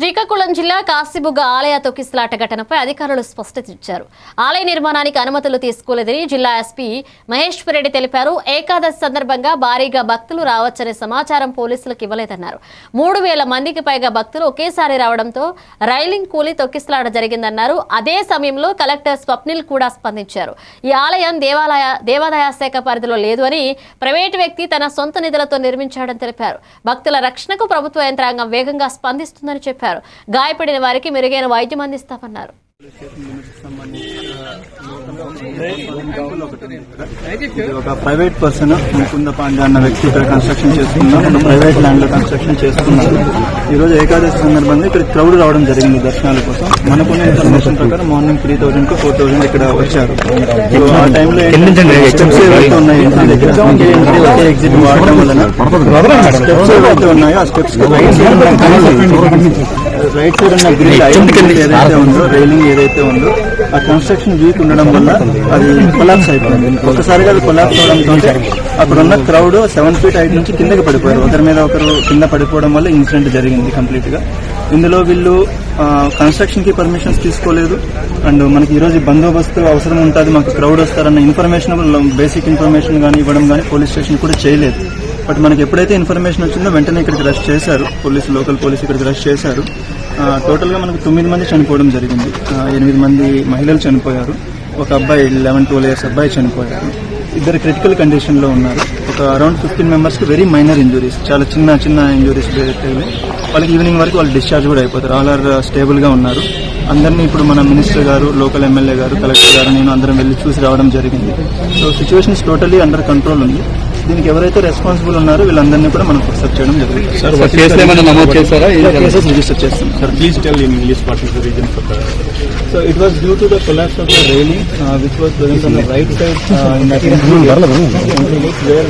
శ్రీకాకుళం జిల్లా కాశీబుగ్గ ఆలయ తొక్కిసలాట ఘటనపై అధికారులు స్పష్టత ఇచ్చారు. ఆలయ నిర్మాణానికి అనుమతులు తీసుకోలేదని జిల్లా ఎస్పీ మహేశ్వర్ రెడ్డి తెలిపారు. ఏకాదశి సందర్భంగా భారీగా భక్తులు రావచ్చనే సమాచారం పోలీసులకు ఇవ్వలేదన్నారు. మూడు వేల మందికి పైగా భక్తులు ఒకేసారి రావడంతో రైలింగ్ కూలి తొక్కిసలాట జరిగిందన్నారు. అదే సమయంలో కలెక్టర్ స్వప్నిల్ కూడా స్పందించారు. ఈ ఆలయం దేవాలయ దేవాదాయ శాఖ పరిధిలో లేదు అని ప్రైవేటు వ్యక్తి తన సొంత నిధులతో నిర్మించాడని తెలిపారు. భక్తుల రక్షణకు ప్రభుత్వ యంత్రాంగం వేగంగా స్పందిస్తుందని చెప్పారు. గాయపడిన వారికి మెరుగైన వైద్యం అందిస్తామన్నారు. ఒక ప్రైవేట్ పర్సన్ ముకుంద పాండే అన్న వ్యక్తి ఇక్కడ కన్స్ట్రక్షన్ చేస్తున్నాడు ప్రైవేట్ ల్యాండ్లో కన్స్ట్రక్షన్ చేస్తున్నారు ఈ రోజు ఏకాదశి సందర్భంగా ఇక్కడ క్రౌడ్ రావడం జరిగింది దర్శనాల కోసం. మనకున్న ఇన్ఫర్మేషన్ ప్రకారం morning three thousand to four thousand ఇక్కడ వచ్చారు. ఆ టైంలో స్టెప్స్ ఏవైతే ఉన్నాయో ఎగ్జిట్ వాడడం వలన స్టెప్స్ ఏవైతే ఉన్నాయో ఆ స్టెప్స్ రైట్ సైడ్ ఉన్న గ్రిల్ ఏదైతే ఉందో రైలింగ్ ఏదైతే ఉందో ఆ కన్స్ట్రక్షన్ వీక్ ఉండడం వల్ల అది కొలాప్స్ అయిపోయింది. ఒకసారిగా అది కొలాప్స్ అవడంతో అక్కడ ఉన్న క్రౌడ్ సెవెన్ ఫీట్ హైట్ నుంచి కిందకి పడిపోయారు. ఒకరి మీద ఒకరు కింద పడిపోవడం వల్ల ఇన్సిడెంట్ జరిగింది కంప్లీట్గా. ఇందులో వీళ్ళు కన్స్ట్రక్షన్కి పర్మిషన్స్ తీసుకోలేదు. అండ్ మనకి ఈ రోజు బందోబస్తు అవసరం ఉంటుంది మాకు క్రౌడ్ వస్తారన్న ఇన్ఫర్మేషన్ బేసిక్ ఇన్ఫర్మేషన్ కానీ ఇవ్వడం కానీ పోలీస్ స్టేషన్ కూడా చేయలేదు. బట్ మనకి ఎప్పుడైతే ఇన్ఫర్మేషన్ వచ్చిందో వెంటనే ఇక్కడికి రష్ చేశారు. పోలీసు లోకల్ పోలీస్ ఇక్కడికి రష్ చేశారు. టోటల్గా మనకు తొమ్మిది మంది చనిపోవడం జరిగింది. ఎనిమిది మంది మహిళలు చనిపోయారు. ఒక అబ్బాయి లెవెన్ ట్వెల్వ్ ఇయర్స్ అబ్బాయి చనిపోయారు. ఇద్దరు క్రిటికల్ కండిషన్లో ఉన్నారు. ఒక అరౌండ్ ఫిఫ్టీన్ మెంబర్స్కి వెరీ మైనర్ ఇంజురీస్ చాలా చిన్న చిన్న ఇంజురీస్ వాళ్ళకి ఈవినింగ్ వరకు వాళ్ళు డిశ్చార్జ్ కూడా అయిపోతారు. ఆల్ ఆర్ స్టేబుల్గా ఉన్నారు. అందరినీ ఇప్పుడు మన మినిస్టర్ గారు లోకల్ ఎమ్మెల్యే గారు కలెక్టర్ గారు నేను అందరం వెళ్ళి చూసి రావడం జరిగింది. So situation totally under control ఉంది. దీనికి ఎవరైతే రెస్పాన్సిబుల్ ఉన్నారో వీళ్ళందరినీ కూడా మనం ఫిక్సప్ చేయడం జరుగుతుంది సార్ నమోదు cases register sir please tell in English what is the reason for the railing, uh, which was present on the right side uh, in that entry gate, where